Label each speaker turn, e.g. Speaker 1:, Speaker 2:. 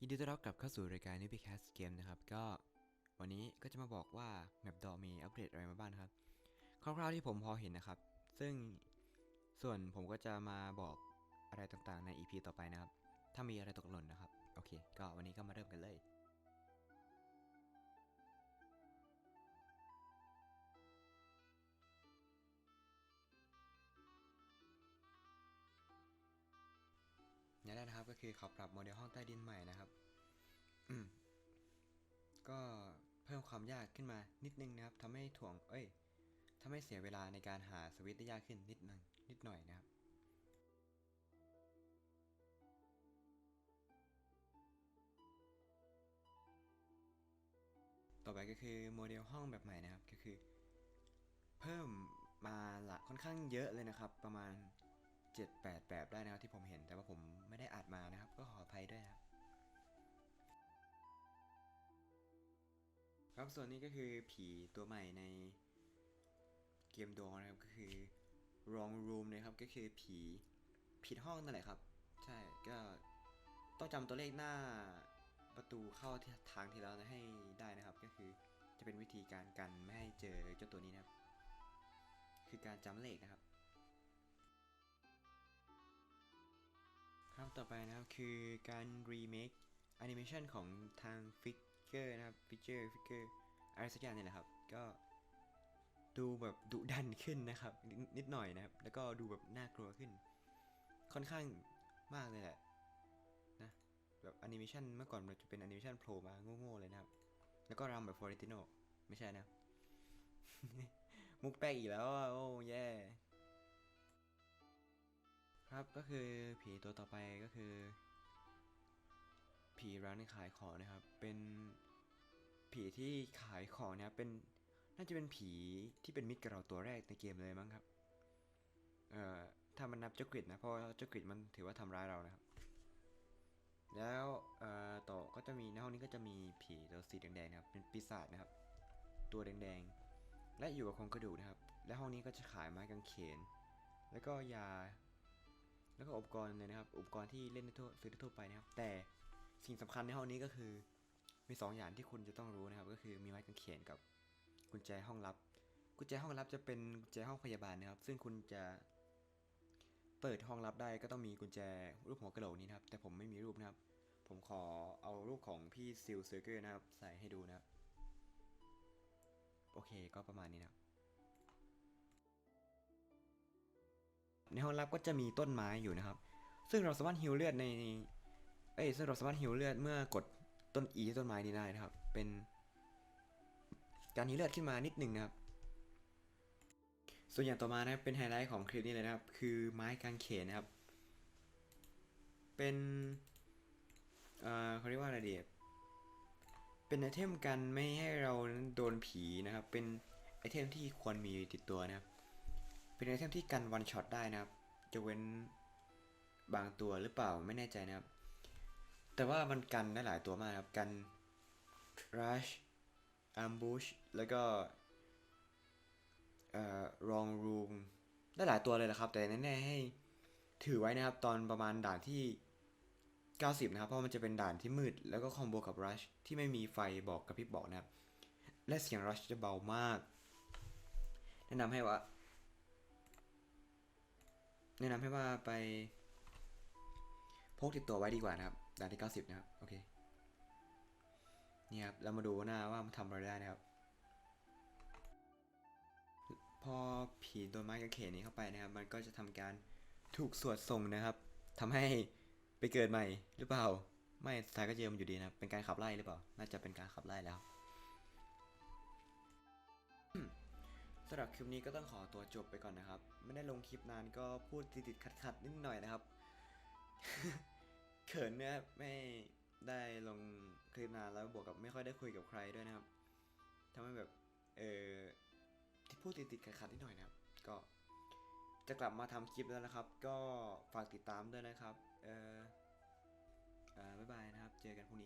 Speaker 1: ยินดีต้อนรับกลับเข้าสู่รายการนิวพิแคสเกมนะครับ ก็วันนี้ก็จะมาบอกว่าแมปดอมีอัปเดตอะไรมาบ้างครับ คร่าวๆที่ผมพอเห็นนะครับ ซึ่งส่วนผมก็จะมาบอกอะไรต่างๆใน EP ต่อไปนะครับ ถ้ามีอะไรตกหล่นนะครับ โอเค ก็วันนี้ก็มาเริ่มกันเลย อย่างแรกนะครับก็คือเขาปรับโมเดลห้องใต้ดินใหม่นะครับก็เพิ่มความยากขึ้นมานิดนึงนะครับทำให้ถ่วง เอ้ยทำให้เสียเวลาในการหาสวิตช์ได้ยากขึ้นนิดนึงนิดหน่อยนะครับต่อไปก็คือโมเดลห้องแบบใหม่นะครับก็คือ เพิ่มมาละค่อนข้างเยอะเลยนะครับ ประมาณ 7-8 แบบได้นะครับที่ผมเห็นแต่ว่าผมไม่ได้อัดมานะครับ ก็ขออภัยด้วยครับครับส่วนนี้ก็คือผีตัวใหม่ในเกมดอนะครับก็คือ wrong room นะครับก็คือผีผิดห้องนั่นแหละครับ ใช่ก็ต้องจำตัวเลขหน้าประตูเข้าที่ทางที่แล้วนะให้ได้นะครับ ก็คือจะเป็นวิธีการกันไม่ให้เจอเจ้าตัวนี้นะครับ คือการจำเลขนะครับ ครับต่อไปนะครับคือการรีเมคแอนิเมชันของทางฟิกเกอร์นะครับฟิกเกอร์ฟิกเกอร์อะไรสักอย่างนี่แหละครับ ก็ดูแบบดุดันขึ้นนะครับน,นิดหน่อยนะครับ แล้วก็ดูแบบน่ากลัวขึ้น ค่อนข้างมากเลยแหละนะแบบแอนิเมชันเมื่อก่อนมันจะเป็นแอนิเมชันโผล่มาโง่ๆเลยนะครับ แล้วก็รำแบบฟอร์เรติโนไม่ใช่นะ มุกแปลกอีกแล้วโอ้แย่ ครับก็คือผีตัวต่อไปก็คือ ผีร้านขายของนะครับ เป็นผีที่ขายของนะครับเป็นน่าจะเป็นผีที่เป็นมิตรกับเราตัวแรกในเกมเลยมั้งครับ เอ่อถ้ามันนับเจ้ากริดนะเพราะเจ้ากริดมันถือว่าทำร้ายเรานะครับ แล้วเอ่อต่อก็จะมีในห้องนี้ก็จะมีผีตัวสีแดงๆนะครับเป็นปีศาจนะครับ ตัวแดงๆและอยู่กับโครงกระดูกนะครับ และห้องนี้ก็จะขายไม้กางเขน แล้วก็ยา แล้วก็อุปกรณ์เลยนะครับ อุปกรณ์ที่เล่นได้ทั่วซื้อได้ทั่วไปนะครับ แต่สิ่งสำคัญในห้องนี้ก็คือ มีสองอย่างที่คุณจะต้องรู้นะครับ ก็คือมีไม้กางเขนกับกุญแจห้องลับ กุญแจห้องลับจะเป็นกุญแจห้องพยาบาลนะครับ ซึ่งคุณจะเปิดห้องลับได้ก็ต้องมีกุญแจรูปหัวกระโหลกนี้นะครับ แต่ผมไม่มีรูปนะครับ ผมขอเอารูปของพี่ซิลเซอร์เกอร์นะครับ ใส่ให้ดูนะครับ โอเคก็ประมาณนี้นะครับ ในห้องลับก็จะมีต้นไม้อยู่นะครับ ซึ่งเราสามารถฮิวเลือดในเอ้ยซึ่งเราสามารถฮิวเลือดเมื่อกดต้นอีที่ต้นไม้นี้ได้นะครับ เป็นการฮิวเลือดขึ้นมานิดหนึ่งนะครับ ส่วนอย่างต่อมานะครับเป็นไฮไลท์ของคลิปนี้เลยนะครับ คือไม้กางเขนนะครับ เป็นเอ่อเขาเรียกว่าอะไรดีเป็นไอเทมกันไม่ให้เราโดนผีนะครับ เป็นไอเทมที่ควรมีติดตัวนะครับ เป็นไอเทมที่กันวันช็อตได้นะครับ จะเว้นบางตัวหรือเปล่าไม่แน่ใจนะครับ แต่ว่ามันกันได้หลายตัวมากครับ กัน rush ambush แล้วก็เอ่อ wrong room ได้หลายตัวเลยนะครับ แต่แน่ๆให้ถือไว้นะครับ ตอนประมาณด่านที่ 90 นะครับ เพราะมันจะเป็นด่านที่มืด แล้วก็คอมโบกับ rush ที่ไม่มีไฟบอกกระพริบบอกนะครับ และเสียง rush จะเบามาก แนะนำให้ว่า แนะนำให้ว่าไปพกติดตัวไว้ดีกว่านะครับด่านที่ 90 นะครับ โอเค นี่ครับ เรามาดูหน้าว่ามันทำอะไรได้นะครับ พอผีโดนไม้กางเขนนี้เข้าไปนะครับ มันก็จะทำการถูกสวดส่งนะครับทำให้ไปเกิดใหม่หรือเปล่า ไม่สุดท้ายก็เจอมันอยู่ดีนะ เป็นการขับไล่หรือเปล่า น่าจะเป็นการขับไล่แล้ว สำหรับคลิปนี้ก็ต้องขอตัวจบไปก่อนนะครับ ไม่ได้ลงคลิปนานก็พูดติดๆขัดๆนิดหน่อยนะครับ เขินเนี่ยไม่ได้ลงคลิปนานแล้วบวกกับไม่ค่อยได้คุยกับใครด้วยนะครับทำให้แบบเออที่พูดติดๆขัดๆนิดหน่อยนะครับ ก็จะกลับมาทำคลิปแล้วนะครับ ก็ฝากติดตามด้วยนะครับ เออเออบ๊ายบายนะครับ เจอกันพรุ่งนี้